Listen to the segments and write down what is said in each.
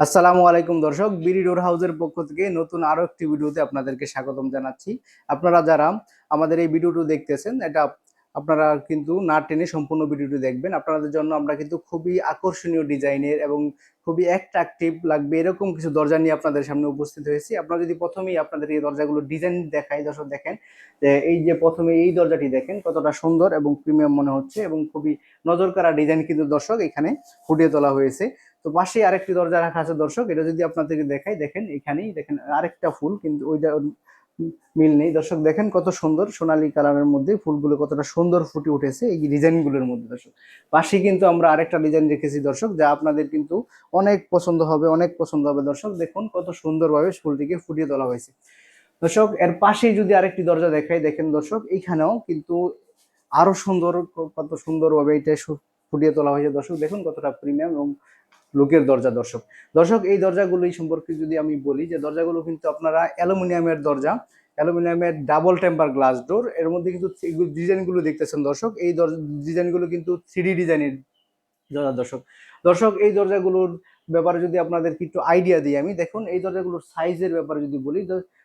আসসালামু আলাইকুম দর্শক, বিডি ডোর হাউসের পক্ষ থেকে নতুন আরও একটি ভিডিওতে আপনাদেরকে স্বাগতম জানাচ্ছি। আপনারা যারা আমাদের এই ভিডিওটি দেখতেছেন, এটা আপনারা কিন্তু না টেনে সম্পূর্ণ ভিডিওটি দেখবেন। আপনাদের জন্য আমরা কিন্তু খুবই আকর্ষণীয় ডিজাইনের এবং খুবই অ্যাট্রাকটিভ লাগবে এরকম কিছু দরজা নিয়ে আপনাদের সামনে উপস্থিত হয়েছি। আপনারা যদি প্রথমেই আপনাদের এই দরজাগুলো ডিজাইন দেখাই দর্শক দেখেন, যে এই যে প্রথমে এই দরজাটি দেখেন, কতটা সুন্দর এবং প্রিমিয়াম মনে হচ্ছে এবং খুবই নজর কাড়া ডিজাইন কিন্তু দর্শক এখানে ফুটিয়ে তোলা হয়েছে। তো পাশেই আরেকটি দরজা রাখা আছে দর্শক, এটা যদি আপনাদেরকে দেখাই, দেখেন এখানেই, দেখেন আরেকটা ফুল, কিন্তু ওইটা মিল নেই। দর্শক, দেখেন কত সুন্দর সোনালী কালারের মধ্যে ফুলগুলো কতটা সুন্দর ফুটে উঠেছে, এই ডিজাইনগুলোর মধ্যে দর্শক। পাশে কিন্তু আমরা আরেকটা ডিজাইন রেখেছি দর্শক, যা আপনাদের কিন্তু অনেক পছন্দ হবে, অনেক পছন্দ হবে। দর্শক, দেখুন কত সুন্দরভাবে ফুলটিকে ফুটিয়ে তোলা হয়েছে। দর্শক, এর পাশেই যদি আরেকটি দরজা দেখাই, দেখেন দর্শক, এইখানেও কিন্তু আরও সুন্দর, কত সুন্দরভাবে এটা ফুটিয়ে তোলা হয়েছে। দর্শক, দেখুন কতটা প্রিমিয়াম এবং লোকের দরজা দর্শক। দর্শক, এই দরজাগুলোই সম্পর্কে যদি আমি বলি, যে দরজাগুলো কিন্তু আপনারা অ্যালুমিনিয়ামের দরজা, অ্যালুমিনিয়ামের ডাবল টেম্পার গ্লাস ডোর এর মধ্যে কিন্তু ডিজাইনগুলো দেখতেছেন দর্শক। এই ডিজাইনগুলো কিন্তু থ্রি ডিজাইনের দরজা দর্শক। দর্শক, এই দরজাগুলোর ব্যাপারে যদি আপনাদেরকে একটু আইডিয়া দিই আমি, দেখুন এই দরজাগুলোর সাইজের ব্যাপারে যদি বলি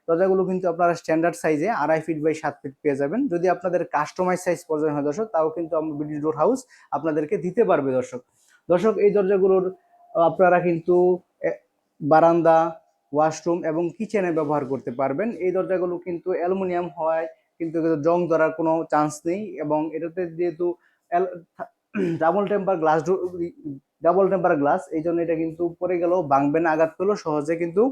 দরজাগুলো কিন্তু আপনারা স্ট্যান্ডার্ড সাইজে আড়াই ফিট বাই সাত ফিট পেয়ে যাবেন। যদি আপনাদের কাস্টমাইজ সাইজ প্রয়োজন হয় দর্শক, তাও কিন্তু আমরা বিডি ডোর হাউস আপনাদেরকে দিতে পারবে দর্শক। দর্শক, এই দরজাগুলোর আপনারা কিন্তু বারান্দা ওয়াশরুম এবং কিচেনে ব্যবহার করতে পারবেন। এই দরজাগুলো কিন্তু অ্যালুমিনিয়াম হওয়ায় কিন্তু জং ধরার কোনো চান্স নেই এবং এটাতে যেহেতু double temper glass double temper glass এই জন্য এটা কিন্তু পরে গেলেও ভাঙবে না, আঘাত পেলেও সহজে কিন্তু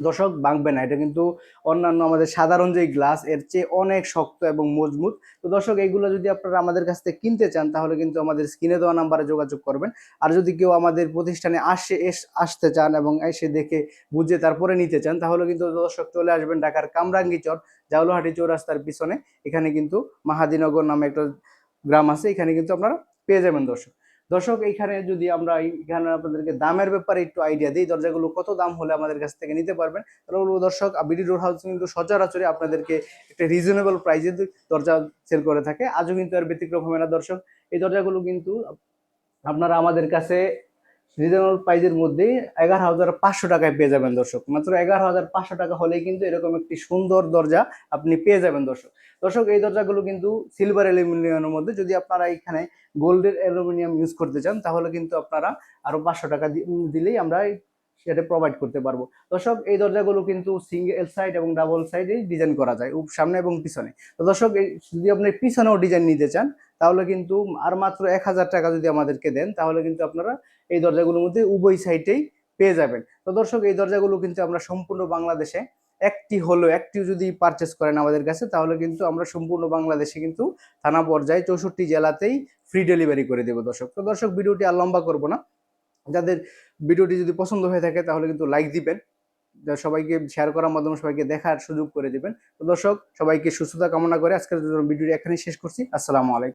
দর্শক ভাঙবে না। এটা কিন্তু অন্যান্য আমাদের সাধারণ যে গ্লাস এর চেয়ে অনেক শক্ত এবং মজবুত। তো দর্শক, এইগুলো যদি আপনারা আমাদের কাছ থেকে কিনতে চান, তাহলে কিন্তু আমাদের স্ক্রিনে দেওয়া নাম্বারে যোগাযোগ করবেন। আর যদি কেউ আমাদের প্রতিষ্ঠানে আসে আসতে চান এবং এসে দেখে, বুঝে তারপরে নিতে চান, তাহলে কিন্তু দর্শক চলে আসবেন ঢাকার কামরাঙ্গি চর, জাউলাহাটি চৌরাস্তার পিছনে। এখানে কিন্তু মাহাদিনগর নামে একটা গ্রাম আছে, এখানে কিন্তু আপনারা পেয়ে যাবেন দর্শক। দর্শক, এইখানে যদি আমরা এখানে আপনাদেরকে দামের ব্যাপারে একটু আইডিয়া দিই, দরজাগুলো কত দাম হলে আমাদের কাছ থেকে নিতে পারবেন? তাহলে দর্শক বিডি রোড হাউস কিন্তু সচরাচরই আপনাদেরকে একটা রিজনেবল প্রাইসে দরজা সেল করে থাকে। আজও কিন্তু আর ব্যতিক্রম হবে না দর্শক। এই দরজাগুলো কিন্তু আপনারা আমাদের কাছে রিজনেবল প্রাইজের মধ্যে এগারো হাজার পাঁচশো টাকায় পেয়ে যাবেন দর্শক। মাত্র এগারো হাজার পাঁচশো টাকা হলেই কিন্তু এরকম একটি সুন্দর দরজা আপনি পেয়ে যাবেন দর্শক। দর্শক, এই দরজাগুলো কিন্তু সিলভার অ্যালুমিনিয়ামের মধ্যে যদি আপনারা এখানে গোল্ডের অ্যালুমিনিয়াম ইউজ করতে চান, তাহলে কিন্তু আপনারা আরও পাঁচশো টাকা দিলেই আমরা সেটা প্রোভাইড করতে পারব। দর্শক, এই দরজাগুলো কিন্তু সিঙ্গেল সাইড এবং ডাবল সাইডে ডিজাইন করা যায় সামনে এবং পিছনে। তো দর্শক যদি আপনি পিছনেও ডিজাইন নিতে চান, তাহলে কিন্তু আর মাত্র এক হাজার টাকা যদি আমাদেরকে দেন, তাহলে কিন্তু আপনারা এই দরজাগুলোর মধ্যে উভয় সাইডেই পেয়ে যাবেন। তো দর্শক, এই দরজাগুলো কিন্তু আমরা সম্পূর্ণ বাংলাদেশে একটি হলো একটি যদি পারচেস করেন আমাদের কাছে, তাহলে কিন্তু আমরা সম্পূর্ণ বাংলাদেশে কিন্তু থানা পর্যায়ে চৌষট্টি জেলাতেই ফ্রি ডেলিভারি করে দেবো দর্শক। তো দর্শক, ভিডিওটি আর লম্বা করব না। যাদের ভিডিওটি যদি পছন্দ হয়ে থাকে, তাহলে কিন্তু লাইক দিবেন। সবাইকে শেয়ার করার মাধ্যমে সবাইকে দেখার সুযোগ করে দিবেন। তো দর্শক, সবাইকে সুস্থতা কামনা করে আজকের ভিডিওটি এখানেই শেষ করছি। আসসালামু আলাইকুম।